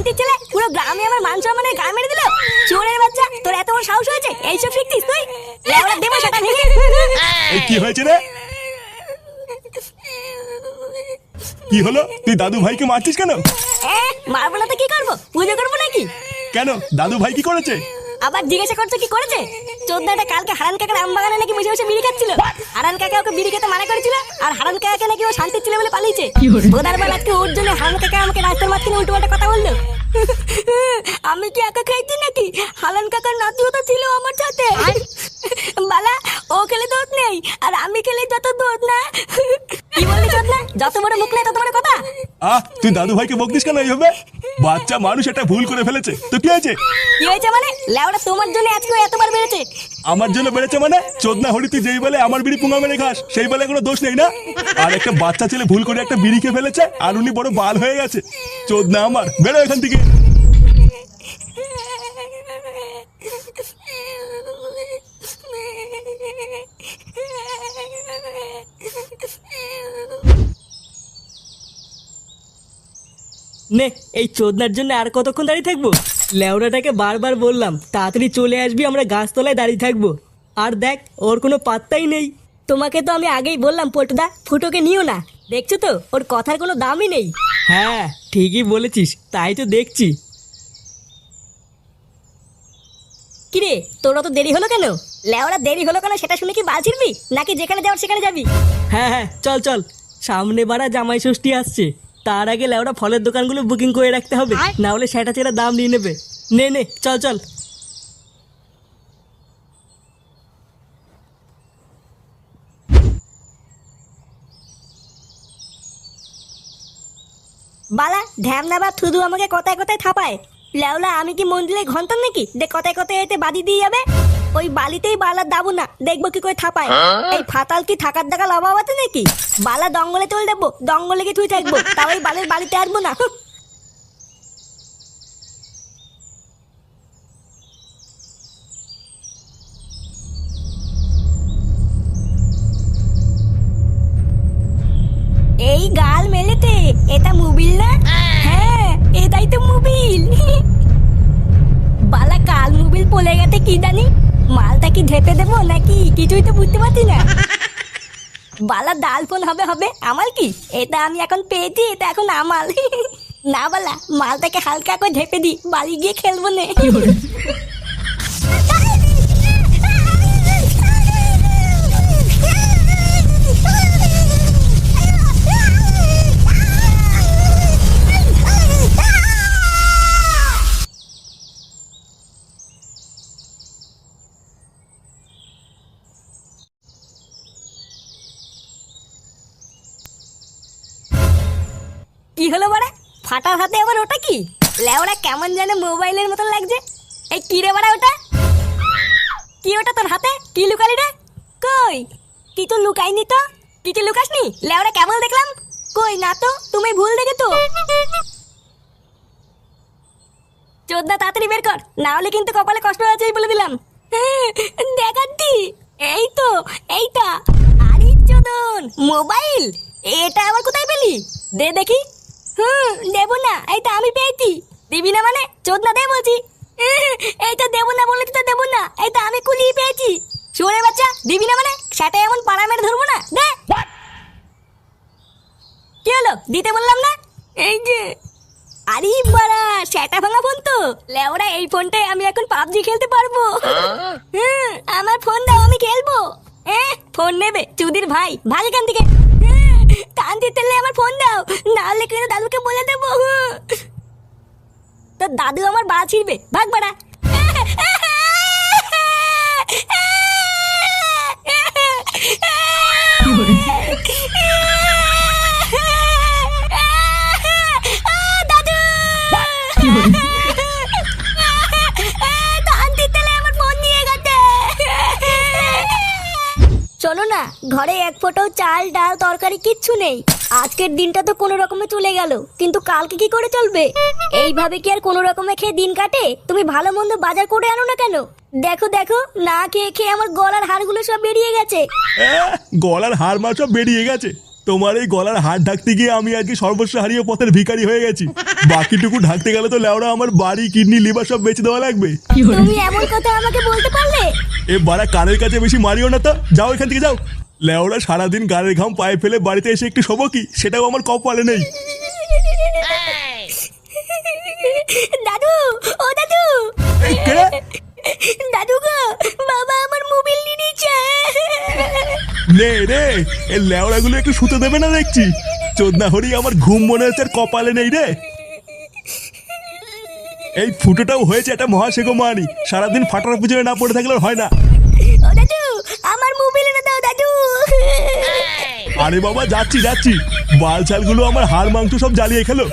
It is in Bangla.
শান্তির ছেলে? পুরো গ্রামে আমার মান সম্মানের গা মেরে দিল? চোরের বাচ্চা তোর এত বড় সাহস হয়েছে? এইসব শিখতিস তুই? লেওড়া দেবো সেটা ভেঙে এই কি হয়েছে রে? কি হলো? তুই দাদু ভাইকে মারছিস কেন? মারবো না তো কি করব? পুজো করব নাকি? কেন? দাদু ভাই কি করেছে? আবার জিজ্ঞাসা করছ কি করেছে? চোদ্দাটা কালকে হারান কাকার আম বাগানে নাকি বসে বসে বিড়ি খাচ্ছিল। হারান কাকা ওকে বিড়ি খেতে মানা করেছিল আর হারান কাকাকে নাকি ও শান্তি ছিল বলে পালিয়েছে। বোধার বেলা আজকে ওর জন্য হারান কাকা আমাকে রাস্তার মাঝখানে উল্টো পাল্টা কথা বলল। আমি কি একা খাইছি নাকি? হালান কাকার নাতিও তো ছিল আমার সাথে। বালা ও খেলে দোষ নেই আর আমি খেলে যত দোষ না। কি বললি না যত বড় মুখ নেই তত বড় কথা। আহ তুই দাদু ভাইকে বকিস কেন এইভাবে? বাচ্চা মানুষ এটা ভুল করে ফেলেছে। তো কি হয়েছে? কি হয়েছে মানে? লেওড়া তোমার জন্য আজকে এতবার বেড়েছে। আমার জন্য বেড়েছে মানে? চোদনা হরি তুই যেই বলে আমার বিড়ি পুঙ্গা মেরে খাস সেই বলে কোনো দোষ নেই না? আর একটা বাচ্চা ছেলে ভুল করে একটা বিড়ি খেয়ে ফেলেছে আর উনি বড় বাল হয়ে গেছে। চোদনা আমার বেরো এখান থেকে। নে এই চোদনার জন্য আর কতক্ষণ দাঁড়িয়ে থাকব? লেওড়াটাকে বারবার বললাম তাড়াতাড়ি চলে আসবি আমরা গাছতলায় দাঁড়িয়ে থাকব। আর দেখ ওর কোনো পাত্তাই নেই। তোমাকে তো আমি আগেই বললাম পল্টুদা ফুটোকে নিও না। দেখছ তো ওর কথার কোনো দামই নেই। হ্যাঁ ঠিকই বলেছিস তাই তো দেখছি। কিরে তোরা তো দেরি হলো কেন? লেওরা দেরি হলো কেন সেটা শুনে কি বাল নাকি যেখানে যাওয়ার সেখানে যাবি? হ্যাঁ হ্যাঁ চল চল। সামনে বাড়া জামাই ষষ্ঠী আসছে। তার আগে লেওড়া ফলের দোকানগুলো বুকিং করে রাখতে হবে। না হলে সেটা ছেড়ে দাম নিয়ে নেবে। নে নে চল চল। বালা ঢ্যামনা বা থুদু আমাকে কথায় কথায় থাপায়। লেওলা আমি কি মন্দিরে ঘন্টন নাকি? যে কথায় কথায় এতে বাদি দিয়ে যাবে? ওই বালিতেই বালার দাবো না দেখব কি করে থাপায়। এই ফাতাল কি থাকার দেখা লাভ আছে নাকি? বালা দঙ্গলে তুলে দেবো দঙ্গলে কি তুই থাকব তাও ওই বালের বাড়িতে আসব না। এই গাল মেলেতে এটা মোবিল না? হ্যাঁ এটাই তো মোবিল। বালা কাল মোবিল পলে গেছে কি জানি? মালটা কি ঢেপে দেবো নাকি? কিছুই তো বুঝতে পারছি না। বালা ডাল ফোন হবে হবে? আমার কি? এটা আমি এখন পেয়েছি, এটা এখন আমার। না বালা, মালটাকে হালকা করে ঢেপে দি বাড়ি গিয়ে খেলব নে। কি হলো বাড়া? ফাটার হাতে আবার ওটা কি? লেওড়া কেমন যেন মোবাইলের মতন লাগছে। এই কি রে বাড়া ওটা? কি ওটা তোর হাতে? কি লুকালি রে? কই? কি তো লুকাইনি তো? কিছু লুকাসনি? লেওড়া কেমন দেখলাম। কই না তো? তুমি ভুল দেখে তো চোদ্দা, তাড়াতাড়ি বের কর। না হলে কিন্তু কপালে কষ্ট আছে বলে দিলাম। দেখাচ্ছি। এই তো, এইটা। আরে চোদন, মোবাইল? এটা আবার কোথায় পেলি? দে দেখি। হুম দেবো না এইটা আমি পেয়েছি। দিবি না মানে? চোদ না দে বলছি। এইটা দেবো না বলে তো দেবো না। এইটা আমি কুলিয়ে পেয়েছি। শুনে বাচ্চা দিবি না মানে? সেটা এমন পাড়া মেরে ধরবো না? দে। কি হলো? দিতে বললাম না? এই যে আরে বাড়া সেটা ভাঙা ফোন তো। লেওরা এই ফোনটায় আমি এখন পাবজি খেলতে পারব। হুম, আমার ফোন দাও আমি খেলব। এ ফোন নেবে চুদির ভাই ভাগ এখান থেকে। কান দিতে আমার ফোন দাও। না হলে কিন্তু দাদুকে বলে দেবো? তো দাদু আমার বাড়া ছিড়বে। ভাগ বাড়া দাদু কান দিতে আমার ফোন নিয়ে গেছে চলো না, ঘরে এক ফোঁটাও চাল, ডাল, তরকারি কিচ্ছু নেই। আজকের দিনটা তো কোনো রকমে চলে গেল, কিন্তু কালকে কি করে চলবে? এইভাবে কি আর কোনো রকমে খেয়ে দিন কাটে? তুমি ভালো মন্দ বাজার করে আনো না কেন? দেখো দেখো, না খেয়ে খেয়ে আমার গলার হাড়গুলো সব বেরিয়ে গেছে। গলার হাড় মা সব বেরিয়ে গেছে। তোমার এই গলার হাত ঢাকতে গিয়ে আমি আজকে সর্বস্ব হারিয়ে পথের ভিখারি হয়ে গেছি। বাকিটুকু ঢাকতে গেলে তো লেওরা আমার বাড়ি কিডনি লিভার সব বেঁচে দেওয়া লাগবে। তুমি এমন কথা আমাকে বলতে পারলে? এ বাড়া কানের কাছে বেশি মারিও না তো। যাও এখান থেকে যাও। লেওরা সারাদিন গানের ঘাম পায়ে ফেলে বাড়িতে এসে একটু শোবো কি? সেটাও আমার কপালে নেই। দাদু ও? দাদু। নে রে এই লেওড়াগুলো একটু শুতে দেবে না দেখছি? চোদনা হরি আমার ঘুম মনে হচ্ছে আর কপালে নেই রে। এই ফুটোটাও হয়েছে একটা মহাশেখো মানি সারাদিন ফাটার পুজোয় না পড়ে থাকলে হয় না। দাদু আমার মোবাইল এনে দাও দাদু। আরে বাবা যাচ্ছি যাচ্ছি। বাল ছালগুলো আমার হাড় মাংস সব জ্বালিয়ে খেলো।